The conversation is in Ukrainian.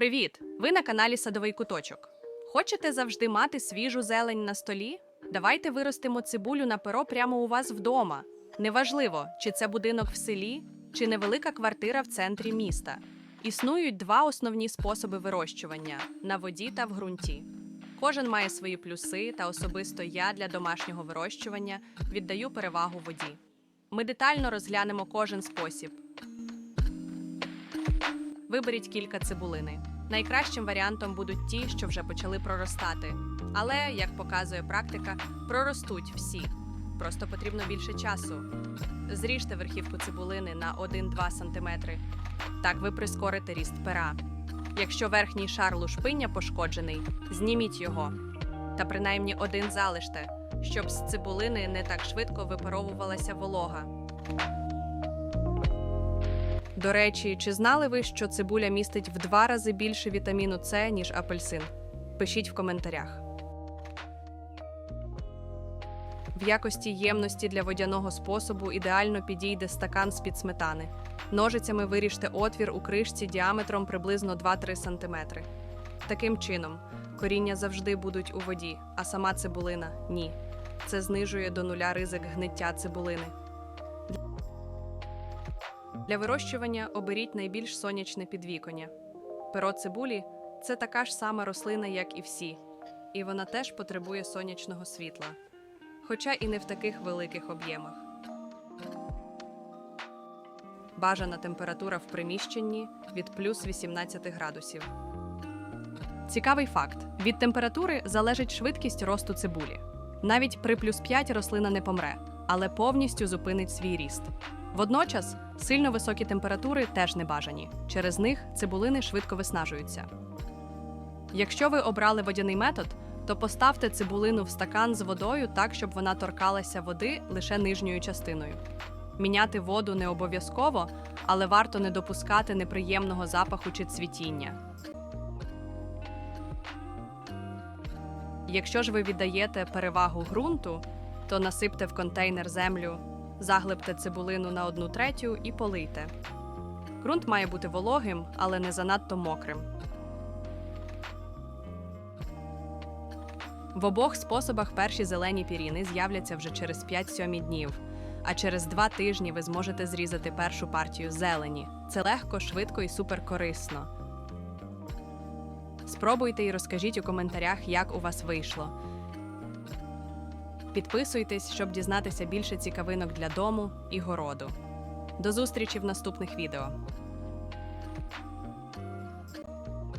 Привіт! Ви на каналі Садовий куточок. Хочете завжди мати свіжу зелень на столі? Давайте виростимо цибулю на перо прямо у вас вдома. Неважливо, чи це будинок в селі, чи невелика квартира в центрі міста. Існують два основні способи вирощування на воді та в ґрунті. Кожен має свої плюси, та особисто я для домашнього вирощування віддаю перевагу воді. Ми детально розглянемо кожен спосіб. Виберіть кілька цибулини. Найкращим варіантом будуть ті, що вже почали проростати. Але, як показує практика, проростуть всі. Просто потрібно більше часу. Зріжте верхівку цибулини на 1-2 см. Так ви прискорите ріст пера. Якщо верхній шар лушпиння пошкоджений, зніміть його. Та принаймні один залиште, щоб з цибулини не так швидко випаровувалася волога. До речі, чи знали ви, що цибуля містить в два рази більше вітаміну С, ніж апельсин? Пишіть в коментарях. В якості ємності для водяного способу ідеально підійде стакан з-під сметани. Ножицями виріжте отвір у кришці діаметром приблизно 2-3 см. Таким чином, коріння завжди будуть у воді, а сама цибулина ні. Це знижує до нуля ризик гниття цибулини. Для вирощування оберіть найбільш сонячне підвіконня. Перо цибулі це така ж сама рослина, як і всі, і вона теж потребує сонячного світла, хоча і не в таких великих об'ємах. Бажана температура в приміщенні від плюс 18 градусів. Цікавий факт: від температури залежить швидкість росту цибулі. Навіть при плюс 5 рослина не помре, але повністю зупинить свій ріст. Водночас сильно високі температури теж не бажані. Через них цибулини швидко виснажуються. Якщо ви обрали водяний метод, то поставте цибулину в стакан з водою так, щоб вона торкалася води лише нижньою частиною. Міняти воду не обов'язково, але варто не допускати неприємного запаху чи цвітіння. Якщо ж ви віддаєте перевагу ґрунту, то насипте в контейнер землю, заглибте цибулину на одну третю і полийте. Ґрунт має бути вологим, але не занадто мокрим. В обох способах перші зелені піріни з'являться вже через 5-7 днів, а через 2 тижні ви зможете зрізати першу партію зелені. Це легко, швидко і суперкорисно. Спробуйте і розкажіть у коментарях, як у вас вийшло. Підписуйтесь, щоб дізнатися більше цікавинок для дому і городу. До зустрічі в наступних відео.